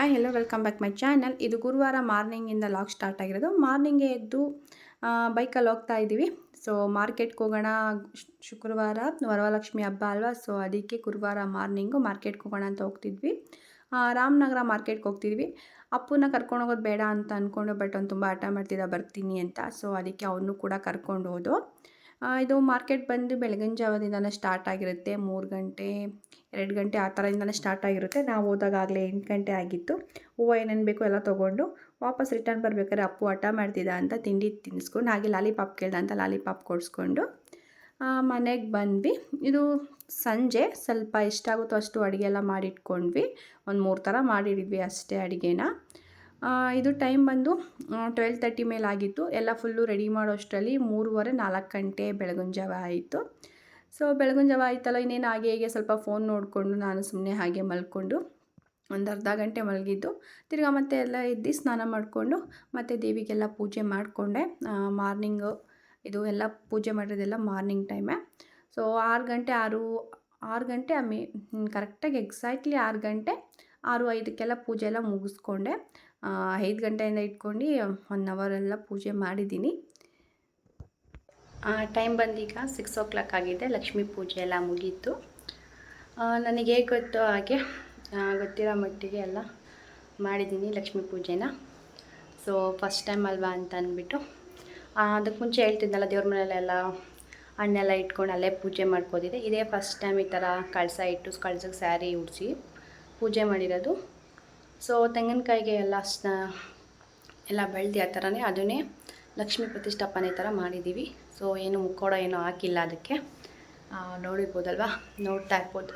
Hi hello welcome back my channel ಇದು ಗುರುವಾರ ಮಾರ್ನಿಂಗಿಂದ log start ಆಗಿರೋದು. ಮಾರ್ನಿಂಗೇ ಎದ್ದು ಬೈಕಲ್ಲಿ ಹೋಗ್ತಾ ಇದ್ದೀವಿ. ಸೊ ಮಾರ್ಕೆಟ್ಗೆ ಹೋಗೋಣ. ಶುಕ್ರವಾರ, ವರವಲಕ್ಷ್ಮಿ ಹಬ್ಬ ಅಲ್ವಾ? ಸೊ ಅದಕ್ಕೆ ಗುರುವಾರ ಮಾರ್ನಿಂಗು ಮಾರ್ಕೆಟ್ಗೆ ಹೋಗೋಣ ಅಂತ ಹೋಗ್ತಿದ್ವಿ. ರಾಮನಗರ ಮಾರ್ಕೆಟ್ಗೆ ಹೋಗ್ತಿದ್ವಿ. ಅಪ್ಪನ ಕರ್ಕೊಂಡು ಹೋಗೋದು ಬೇಡ ಅಂತ ಅಂದ್ಕೊಂಡು ಬಟ್ ಅವ್ನು ತುಂಬ ಹಠ ಮಾಡ್ತಿದ್ದ, ಬರ್ತೀನಿ ಅಂತ. ಸೊ ಅದಕ್ಕೆ ಅವನು ಕೂಡ ಕರ್ಕೊಂಡು ಹೋದು. ಇದು ಮಾರ್ಕೆಟ್ ಬಂದು ಬೆಳಗಿನ ಜಾವದಿಂದನೇ ಸ್ಟಾರ್ಟ್ ಆಗಿರುತ್ತೆ. ಮೂರು ಗಂಟೆ, ಎರಡು ಗಂಟೆ ಆ ಥರದಿಂದನೇ ಸ್ಟಾರ್ಟ್ ಆಗಿರುತ್ತೆ. ನಾವು ಆಗಲೇ ಎಂಟು ಗಂಟೆ ಆಗಿತ್ತು. ಹೂವು ಏನೇನು ಬೇಕು ಎಲ್ಲ ತೊಗೊಂಡು ವಾಪಸ್ ರಿಟರ್ನ್ ಬರ್ಬೇಕಾದ್ರೆ ಅಪ್ಪು ಹಠ ಮಾಡ್ತಿದ್ದ ಅಂತ ತಿಂಡಿ ತಿನ್ನಿಸ್ಕೊಂಡು, ಹಾಗೆ ಲಾಲಿಪಾಪ್ ಕೇಳ್ದ ಅಂತ ಲಾಲಿಪಾಪ್ ಕೊಡಿಸ್ಕೊಂಡು ಮನೆಗೆ ಬಂದ್ವಿ. ಇದು ಸಂಜೆ, ಸ್ವಲ್ಪ ಎಷ್ಟಾಗುತ್ತೋ ಅಷ್ಟು ಅಡುಗೆ ಎಲ್ಲ ಮಾಡಿಟ್ಕೊಂಡ್ವಿ. ಒಂದು ಮೂರು ಥರ ಮಾಡಿಡಿದ್ವಿ ಅಷ್ಟೇ ಅಡುಗೆನ. ಇದು ಟೈಮ್ ಬಂದು ಟ್ವೆಲ್ ತರ್ಟಿ ಮೇಲೆ ಆಗಿತ್ತು. ಎಲ್ಲ ಫುಲ್ಲು ರೆಡಿ ಮಾಡೋ ಅಷ್ಟರಲ್ಲಿ ಮೂರುವರೆ ನಾಲ್ಕು ಗಂಟೆ ಬೆಳಗಿನ ಜಾವ ಆಯಿತು. ಸೊ ಬೆಳಗಿನ ಜಾವ ಆಯ್ತಲ್ಲ, ಇನ್ನೇನು ಹಾಗೆ ಹೀಗೆ ಸ್ವಲ್ಪ ಫೋನ್ ನೋಡಿಕೊಂಡು ನಾನು ಸುಮ್ಮನೆ ಹಾಗೆ ಮಲ್ಕೊಂಡು ಒಂದು ಅರ್ಧ ಗಂಟೆ ಮಲಗಿದ್ದು, ತಿರ್ಗಾ ಮತ್ತೆ ಎಲ್ಲ ಎದ್ದು ಸ್ನಾನ ಮಾಡಿಕೊಂಡು ಮತ್ತು ದೇವಿಗೆಲ್ಲ ಪೂಜೆ ಮಾಡಿಕೊಂಡೆ. ಮಾರ್ನಿಂಗು ಇದು ಎಲ್ಲ ಪೂಜೆ ಮಾಡಿರೋದೆಲ್ಲ ಮಾರ್ನಿಂಗ್ ಟೈಮೇ ಸೊ ಆರು ಗಂಟೆ ಆರು ಆರು ಗಂಟೆ ಮೇ ಕರೆಕ್ಟಾಗಿ ಎಕ್ಸಾಕ್ಟ್ಲಿ ಆರು ಗಂಟೆ, ಆರು ಐದಕ್ಕೆಲ್ಲ ಪೂಜೆ ಎಲ್ಲ ಮುಗಿಸ್ಕೊಂಡೆ. ಐದು ಗಂಟೆಯಿಂದ ಇಟ್ಕೊಂಡು ಒನ್ ಅವರೆಲ್ಲ ಪೂಜೆ ಮಾಡಿದ್ದೀನಿ. ಟೈಮ್ ಬಂದೀಗ ಸಿಕ್ಸ್ ಓ ಕ್ಲಾಕ್ ಆಗಿದೆ, ಲಕ್ಷ್ಮೀ ಪೂಜೆ ಎಲ್ಲ ಮುಗೀತು. ನನಗೆ ಹೇಗೆ ಗೊತ್ತೋ ಹಾಗೆ ಗೊತ್ತಿರೋ ಮಟ್ಟಿಗೆ ಎಲ್ಲ ಮಾಡಿದ್ದೀನಿ ಲಕ್ಷ್ಮೀ ಪೂಜೆನ. ಸೊ ಫಸ್ಟ್ ಟೈಮ್ ಅಲ್ವಾ ಅಂತ ಅಂದ್ಬಿಟ್ಟು ಅದಕ್ಕೆ ಮುಂಚೆ ಹೇಳ್ತಿದ್ನಲ್ಲ ದೇವ್ರ ಮನೆಯಲ್ಲೆಲ್ಲ ಹಣ್ಣೆಲ್ಲ ಇಟ್ಕೊಂಡು ಅಲ್ಲೇ ಪೂಜೆ ಮಾಡ್ಕೋದಿದೆ ಇದೇ ಫಸ್ಟ್ ಟೈಮ್ ಈ ಥರ ಕಳಸ ಇಟ್ಟು ಕಳ್ಸಕ್ಕೆ ಸ್ಯಾರಿ ಉಡಿಸಿ ಪೂಜೆ ಮಾಡಿರೋದು. ಸೊ ತೆಂಗಿನಕಾಯಿಗೆ ಎಲ್ಲ ಸ್ನ ಎಲ್ಲ ಬೆಳೆದು ಆ ಥರನೇ ಅದನ್ನೇ ಲಕ್ಷ್ಮೀ ಪ್ರತಿಷ್ಠಾಪನೆ ಥರ ಮಾಡಿದ್ದೀವಿ. ಸೊ ಏನು ಮುಕ್ಕೋಡ ಏನೂ ಹಾಕಿಲ್ಲ ಅದಕ್ಕೆ. ನೋಡಿರ್ಬೋದಲ್ವಾ? ನೋಡ್ತಾ ಇರ್ಬೋದು.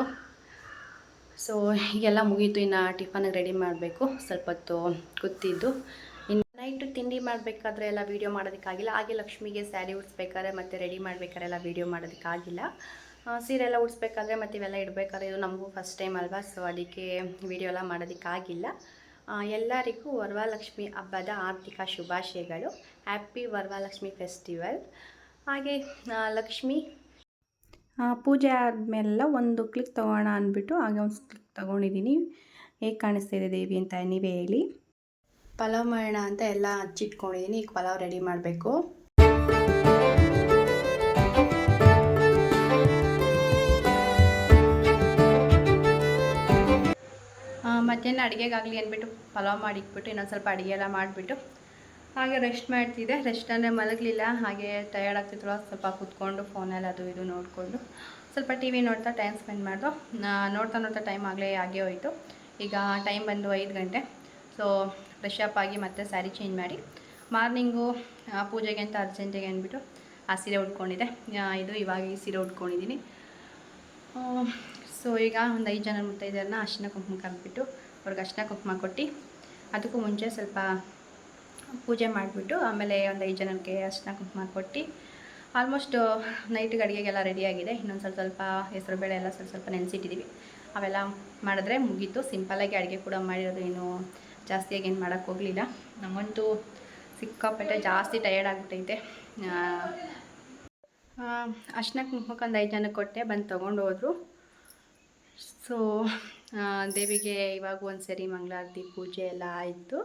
ಸೊ ಹೀಗೆಲ್ಲ ಮುಗೀತು. ಇನ್ನು ಟಿಫನಿಗೆ ರೆಡಿ ಮಾಡಬೇಕು. ಸ್ವಲ್ಪ ಹೊತ್ತು ಕೂತಿದ್ದು ಇನ್ನು ನೈಟು ತಿಂಡಿ ಮಾಡಬೇಕಾದ್ರೆ ಎಲ್ಲ ವೀಡಿಯೋ ಮಾಡೋದಕ್ಕಾಗಿಲ್ಲ. ಹಾಗೆ ಲಕ್ಷ್ಮಿಗೆ ಸ್ಯಾರಿ ಉಡಿಸ್ಬೇಕಾದ್ರೆ ಮತ್ತು ರೆಡಿ ಮಾಡಬೇಕಾದ್ರೆ ಎಲ್ಲ ವೀಡಿಯೋ ಮಾಡೋದಕ್ಕಾಗಿಲ್ಲ. ಸೀರೆ ಎಲ್ಲ ಉಡಿಸ್ಬೇಕಾದ್ರೆ ಮತ್ತು ಇವೆಲ್ಲ ಇಡಬೇಕಾದ್ರೆ ಇದು ನಮಗೂ ಫಸ್ಟ್ ಟೈಮ್ ಅಲ್ವಾ? ಸೊ ಅದಕ್ಕೆ ವಿಡಿಯೋ ಎಲ್ಲ ಮಾಡೋದಕ್ಕಾಗಿಲ್ಲ. ಎಲ್ಲರಿಗೂ ವರವಾಲಕ್ಷ್ಮಿ ಹಬ್ಬದ ಆರ್ಥಿಕ ಶುಭಾಶಯಗಳು. ಹ್ಯಾಪಿ ವರವಾಲಕ್ಷ್ಮಿ ಫೆಸ್ಟಿವಲ್ ಹಾಗೆ ಲಕ್ಷ್ಮಿ ಪೂಜೆ ಆದಮೇಲೆಲ್ಲ ಒಂದು ಕ್ಲಿಕ್ ತೊಗೋಣ ಅಂದ್ಬಿಟ್ಟು ಹಾಗೆ ಒಂದು ಕ್ಲಿಕ್ ತೊಗೊಂಡಿದ್ದೀನಿ. ಹೇಗೆ ಕಾಣಿಸ್ತಾ ಇದೆ ದೇವಿ ಅಂತ ನೀವೇ ಹೇಳಿ. ಪಲಾವ್ ಮಾಡೋಣ ಅಂತ ಎಲ್ಲ ಹಚ್ಚಿಟ್ಕೊಂಡಿದ್ದೀನಿ. ಈಗ ಪಲಾವ್ ರೆಡಿ ಮಾಡಬೇಕು. ಮಧ್ಯಾಹ್ನ ಅಡುಗೆಗಾಗಲಿ ಅಂದ್ಬಿಟ್ಟು ಪಲಾವ್ ಮಾಡಿಟ್ಬಿಟ್ಟು ಇನ್ನೊಂದು ಸ್ವಲ್ಪ ಅಡುಗೆ ಎಲ್ಲ ಮಾಡಿಬಿಟ್ಟು ಹಾಗೆ ರೆಸ್ಟ್ ಮಾಡ್ತಿದ್ದೆ. ರೆಸ್ಟ್ ಅಂದರೆ ಮಲಗಲಿಲ್ಲ, ಹಾಗೆ ಟಯರ್ಡ್ ಆಗ್ತಿತ್ತು ಸ್ವಲ್ಪ ಕೂತ್ಕೊಂಡು ಫೋನಲ್ಲಿ ಅದು ಇದು ನೋಡಿಕೊಂಡು ಸ್ವಲ್ಪ ಟಿ ವಿ ನೋಡ್ತಾ ಟೈಮ್ ಸ್ಪೆಂಡ್ ಮಾಡ್ದು. ನೋಡ್ತಾ ನೋಡ್ತಾ ಟೈಮ್ ಆಗಲೇ ಆಗೇ ಹೋಯಿತು. ಈಗ ಟೈಮ್ ಬಂದು ಐದು ಗಂಟೆ. ಸೊ ಫ್ರೆಶ್ ಅಪ್ ಆಗಿ ಮತ್ತೆ ಸ್ಯಾರಿ ಚೇಂಜ್ ಮಾಡಿ ಮಾರ್ನಿಂಗು ಪೂಜೆಗೆ ಅಂತ ಅರ್ಜೆಂಟಿಗೆ ಅಂದ್ಬಿಟ್ಟು ಆ ಸೀರೆ ಉಟ್ಕೊಂಡಿದ್ದೆ. ಇದು ಇವಾಗ ಈ ಸೀರೆ ಉಟ್ಕೊಂಡಿದ್ದೀನಿ. ಸೊ ಈಗ ಒಂದು ಐದು ಜನ ಮುತ್ತೈದೆಯರನ್ನ ಅರ್ಶಿನ ಕುಂಕುಮ ಕರೆದ್ಬಿಟ್ಟು ಅವ್ರಿಗೆ ಅರ್ಶಿನ ಕುಂಕುಮ ಕೊಟ್ಟು ಅದಕ್ಕೂ ಮುಂಚೆ ಸ್ವಲ್ಪ ಪೂಜೆ ಮಾಡಿಬಿಟ್ಟು ಆಮೇಲೆ ಒಂದು ಐದು ಜನಕ್ಕೆ ಅರ್ಶಿನ ಕುಂಕುಮ ಕೊಟ್ಟು ಆಲ್ಮೋಸ್ಟ್ ನೈಟಿಗೆ ಅಡುಗೆಗೆಲ್ಲ ರೆಡಿಯಾಗಿದೆ ಇನ್ನೊಂದು ಸ್ವಲ್ಪ ಸ್ವಲ್ಪ ಹೆಸರುಬೇಳೆ ಎಲ್ಲ ಸ್ವಲ್ಪ ಸ್ವಲ್ಪ ನೆನೆಸಿಟ್ಟಿದ್ದೀವಿ ಅವೆಲ್ಲ ಮಾಡಿದ್ರೆ ಮುಗೀತು. ಸಿಂಪಲಾಗಿ ಅಡುಗೆ ಕೂಡ ಮಾಡಿರೋದು ಏನು ಜಾಸ್ತಿಯಾಗಿ ಏನು ಮಾಡೋಕ್ಕೆ ಹೋಗಲಿಲ್ಲ. ನಮಗಂತೂ ಸಿಕ್ಕಾಪಟ್ಟೆ ಜಾಸ್ತಿ ಟಯರ್ಡ್ ಆಗಿಬಿಟ್ಟೈತೆ. ಅರ್ಶಿನ ಕುಂಕುಮಕ್ಕೆ ಒಂದು ಐದು ಜನಕ್ಕೆ ಕೊಟ್ಟೆ, ಬಂದು ತೊಗೊಂಡು ಹೋದರು. ಸೊ ದೇವಿಗೆ ಇವಾಗ ಒಂದು ಸರಿ ಮಂಗಳಾರತಿ ಪೂಜೆ ಎಲ್ಲ ಆಯಿತು.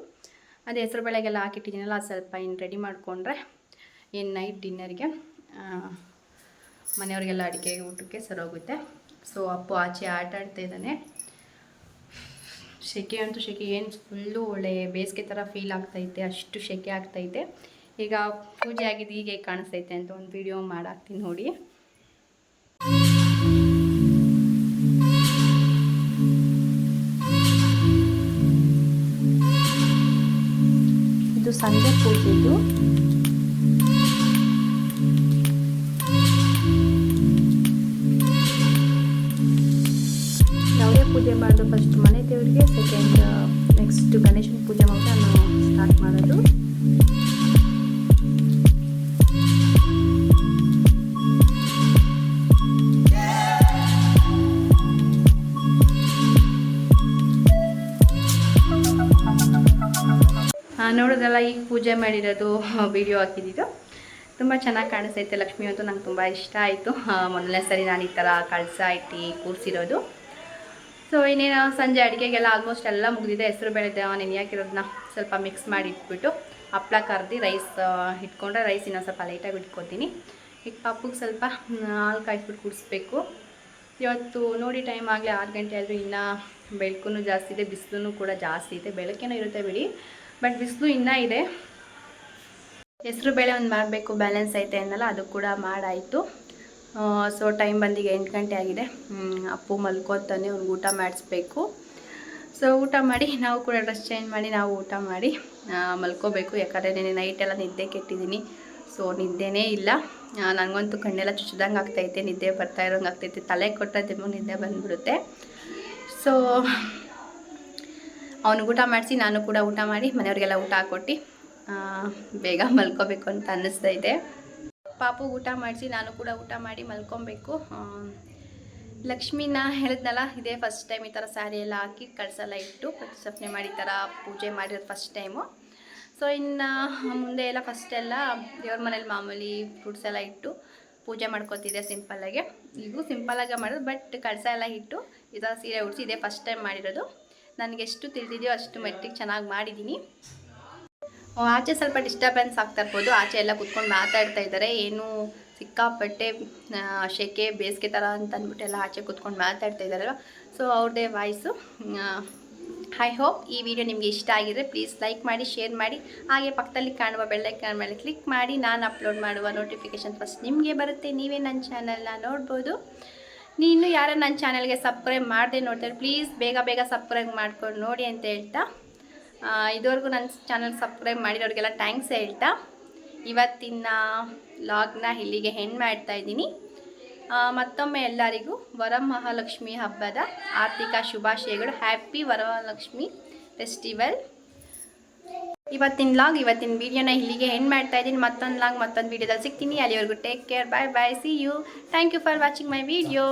ಅದೇ ಹೆಸರು ಬೇಳೆಗೆಲ್ಲ ಹಾಕಿಟ್ಟಿದ್ದೀನಲ್ಲ, ಅದು ಸ್ವಲ್ಪ ಇನ್ನು ರೆಡಿ ಮಾಡಿಕೊಂಡ್ರೆ ಏನು ನೈಟ್ ಡಿನ್ನರ್ಗೆ ಮನೆಯವ್ರಿಗೆಲ್ಲ ಅಡುಗೆ ಊಟಕ್ಕೆ ಸರೋಗುತ್ತೆ ಸೊ ಅಪ್ಪು ಆಚೆ ಆಟ ಆಡ್ತಾ ಇದ್ದಾನೆ. ಸೆಕೆ ಅಂತೂ ಸೆಕೆ ಏನು ಫುಲ್ಲು ಒಳ್ಳೆ ಬೇಸಿಗೆ ಥರ ಫೀಲ್ ಆಗ್ತೈತೆ ಅಷ್ಟು ಸೆಕೆ ಆಗ್ತೈತೆ ಈಗ ಪೂಜೆ ಆಗಿದ್ದು ಹೀಗೆ ಕಾಣಿಸ್ತೈತೆ ಅಂತ ಒಂದು ವಿಡಿಯೋ ಮಾಡಾಕ್ತೀನಿ ನೋಡಿ. ಇದು ಸಂಜೆ ಪೂಜೆದು. ಯಾವುದೇ ಪೂಜೆ ಮಾಡೋದು ಫಸ್ಟ್ ಮನೆ ದೇವರಿಗೆ ಸೆಕೆಂಡ್ ನೆಕ್ಸ್ಟ್ ಗಣೇಶನ ಪೂಜೆ ಮಾಡಿ ನಾನು ಸ್ಟಾರ್ಟ್ ಮಾಡೋದು. ನೋಡೋದಲ್ಲ ಈಗ ಪೂಜೆ ಮಾಡಿರೋದು ವಿಡಿಯೋ ಹಾಕಿದ್ದು ತುಂಬ ಚೆನ್ನಾಗಿ ಕಾಣಿಸ್ತೈತೆ ಲಕ್ಷ್ಮಿ ಅಂತೂ ನಂಗೆ ತುಂಬ ಇಷ್ಟ ಆಯಿತು. ಮೊದಲನೇ ಸರಿ ನಾನು ಈ ಥರ ಕಳಸ ಇಟ್ಟು ಕೂರಿಸಿರೋದು. ಸೊ ಇನ್ನೇನು ಸಂಜೆ ಅಡುಗೆಗೆಲ್ಲ ಆಲ್ಮೋಸ್ಟ್ ಎಲ್ಲ ಮುಗಿದಿದೆ. ಹೆಸರು ಬೇಳೆ ನೆನೆಯಾಕಿರೋದನ್ನ ಸ್ವಲ್ಪ ಮಿಕ್ಸ್ ಮಾಡಿ ಇಟ್ಬಿಟ್ಟು ಹಪ್ಪಳ ಕರ್ದು ರೈಸ್ ಇಟ್ಕೊಂಡ್ರೆ ರೈಸ್ ಇನ್ನೊಂದು ಸ್ವಲ್ಪ ಲೈಟಾಗಿ ಇಟ್ಕೊತೀನಿ. ಈಗ ಪಪ್ಪಗೆ ಸ್ವಲ್ಪ ಹಾಲು ಕಾಯಿಸ್ಬಿಟ್ಟು ಕುಡಿಸ್ಬೇಕು ಇವತ್ತು ನೋಡಿ ಟೈಮ್ ಆಗಲೇ ಆರು ಗಂಟೆ ಆದರೂ ಇನ್ನೂ ಬೆಳಕು ಜಾಸ್ತಿ ಇದೆ ಬಿಸಿಲು ಕೂಡ ಜಾಸ್ತಿ ಇದೆ. ಬೆಳಕೇನೂ ಇರುತ್ತೆ ಬಿಡಿ. ಬಟ್ ಬಿಸಿಲು ಇನ್ನೂ ಇದೆ. ಹೆಸರು ಬೇಳೆ ಒಂದು ಮಾಡಬೇಕು, ಬ್ಯಾಲೆನ್ಸ್ ಐತೆ ಅನ್ನಲ್ಲ, ಅದು ಕೂಡ ಮಾಡಾಯಿತು. ಸೊ ಟೈಮ್ ಬಂದಿಗೆ ಎಂಟು ಗಂಟೆ ಆಗಿದೆ. ಅಪ್ಪು ಮಲ್ಕೋತಾನೆ, ಅವ್ನಿಗೆ ಊಟ ಮಾಡಿಸ್ಬೇಕು. ಸೊ ಊಟ ಮಾಡಿ, ನಾವು ಕೂಡ ಡ್ರೆಸ್ ಚೇಂಜ್ ಮಾಡಿ, ನಾವು ಊಟ ಮಾಡಿ ಮಲ್ಕೋಬೇಕು. ಯಾಕಂದರೆ ನೆನೆ ನೈಟೆಲ್ಲ ನಿದ್ದೆ ಕೆಟ್ಟಿದ್ದೀನಿ. ಸೊ ನಿದ್ದೆನೇ ಇಲ್ಲ. ನನಗಂತೂ ಕಣ್ಣೆಲ್ಲ ಚುಚ್ಚಿದಂಗೆ ಆಗ್ತೈತೆ, ನಿದ್ದೆ ಬರ್ತಾ ಇರೋಂಗೆ ಆಗ್ತೈತೆ. ತಲೆ ಕೊಟ್ಟರೆ ನಿದ್ದೆ ಬಂದ್ಬಿಡುತ್ತೆ. ಸೊ ಅವನಿಗೆ ಊಟ ಮಾಡಿಸಿ, ನಾನು ಕೂಡ ಊಟ ಮಾಡಿ ಮನೆಯವರಿಗೆಲ್ಲ ಊಟ ಹಾಕ್ಕೊಟ್ಟು ಬೇಗ ಮಲ್ಕೋಬೇಕು ಅಂತ ಅನ್ನಿಸ್ತೈತೆ ಪಾಪು ಊಟ ಮಾಡಿಸಿ, ನಾನು ಕೂಡ ಊಟ ಮಾಡಿ ಮಲ್ಕೊಬೇಕು. ಲಕ್ಷ್ಮೀನ ಹೇಳಿದ್ನಲ್ಲ, ಇದೇ ಫಸ್ಟ್ ಟೈಮ್ ಈ ಥರ ಸ್ಯಾರಿ ಎಲ್ಲ ಹಾಕಿ ಕಳಿಸಲ್ಲ ಇಟ್ಟು ಪ್ರತಿಷ್ಠಾಪನೆ ಮಾಡಿ ಈ ಥರ ಪೂಜೆ ಮಾಡಿರೋದು ಫಸ್ಟ್ ಟೈಮು ಸೊ ಇನ್ನು ಮುಂದೆ ಎಲ್ಲ ಫಸ್ಟ್ ಎಲ್ಲ ದೇವ್ರ ಮನೇಲಿ ಮಾಮೂಲಿ ಫ್ರೂಟ್ಸ್ ಎಲ್ಲ ಇಟ್ಟು ಪೂಜೆ ಮಾಡ್ಕೋತಿದ್ದೆ ಸಿಂಪಲ್ಲಾಗೆ ಈಗೂ ಸಿಂಪಲ್ಲಾಗೆ ಮಾಡೋದು ಬಟ್ ಕಳಸ ಎಲ್ಲ ಇಟ್ಟು ಈ ಥರ ಸೀರೆ ಉಡಿಸಿ ಇದೇ ಫಸ್ಟ್ ಟೈಮ್ ಮಾಡಿರೋದು. ನನಗೆ ಎಷ್ಟು ತಿಳಿದಿದೆಯೋ ಅಷ್ಟು ಮೆಟ್ಟಿಗೆ ಚೆನ್ನಾಗಿ ಮಾಡಿದ್ದೀನಿ. ಆಚೆ ಸ್ವಲ್ಪ ಡಿಸ್ಟರ್ಬೆನ್ಸ್ ಆಗ್ತಾ ಇರ್ಬೋದು. ಆಚೆ ಎಲ್ಲ ಕುತ್ಕೊಂಡು ಮಾತಾಡ್ತಾ ಇದ್ದಾರೆ. ಏನು ಸಿಕ್ಕಾಪಟ್ಟೆ ಶೆಕೆ, ಬೇಸಿಗೆ ಥರ ಅಂತ ಅಂದ್ಬಿಟ್ಟು ಎಲ್ಲ ಆಚೆ ಕುತ್ಕೊಂಡು ಮಾತಾಡ್ತಾ ಇದ್ದಾರಲ್ವ? ಸೊ ಅವ್ರದ್ದೇ ವಾಯ್ಸು ಐ ಹೋಪ್ ಈ ವಿಡಿಯೋ ನಿಮಗೆ ಇಷ್ಟ ಆಗಿದ್ರೆ ಪ್ಲೀಸ್ ಲೈಕ್ ಮಾಡಿ ಶೇರ್ ಮಾಡಿ. ಹಾಗೆ ಪಕ್ಕದಲ್ಲಿ ಕಾಣುವ ಬೆಳ್ಳೈಕನ್ ಮೇಲೆ ಕ್ಲಿಕ್ ಮಾಡಿ. ನಾನು ಅಪ್ಲೋಡ್ ಮಾಡುವ ನೋಟಿಫಿಕೇಷನ್ ಫಸ್ಟ್ ನಿಮಗೆ ಬರುತ್ತೆ. ನೀವೇ ನನ್ನ ಚಾನಲ್ನ ನೋಡ್ಬೋದು. ನೀನು ಯಾರು ನನ್ನ ಚಾನಲ್ಗೆ ಸಬ್ಸ್ಕ್ರೈಬ್ ಮಾಡದೆ ನೋಡ್ತಾರೆ ಪ್ಲೀಸ್ ಬೇಗ ಬೇಗ ಸಬ್ಸ್ಕ್ರೈಬ್ ಮಾಡ್ಕೊಂಡು ನೋಡಿ ಅಂತ ಹೇಳ್ತಾ. ಇದುವರೆಗೂ ನನ್ನ ಚಾನಲ್ ಸಬ್ಸ್ಕ್ರೈಬ್ ಮಾಡಿರೋರಿಗೆಲ್ಲ ಥ್ಯಾಂಕ್ಸ್ ಹೇಳ್ತಾ. ಇವತ್ತಿನ ಲಾಗ್ನ ಇಲ್ಲಿಗೆ ಹೆಣ್ಣು ಮಾಡ್ತಾ ಇದ್ದೀನಿ. ಮತ್ತೊಮ್ಮೆ ಎಲ್ಲರಿಗೂ ವರಮಹಾಲಕ್ಷ್ಮಿ ಹಬ್ಬದ ಆರ್ಥಿಕ ಶುಭಾಶಯಗಳು. ಹ್ಯಾಪಿ ವರಮಹಾಲಕ್ಷ್ಮಿ ಫೆಸ್ಟಿವಲ್ ಇವತ್ತಿನ ಲಾಗ್, ಇವತ್ತಿನ ವಿಡಿಯೋನ ಇಲ್ಲಿಗೆ ಎಂಡ್ ಮಾಡ್ತಾ ಇದ್ದೀನಿ. ಮತ್ತೊಂದು ಲಾಗ್, ಮತ್ತೊಂದು ವಿಡಿಯೋದಲ್ಲಿ ಸಿಗ್ತೀನಿ. ಅಲ್ಲಿವರೆಗೂ take care bye bye see you thank you for watching my video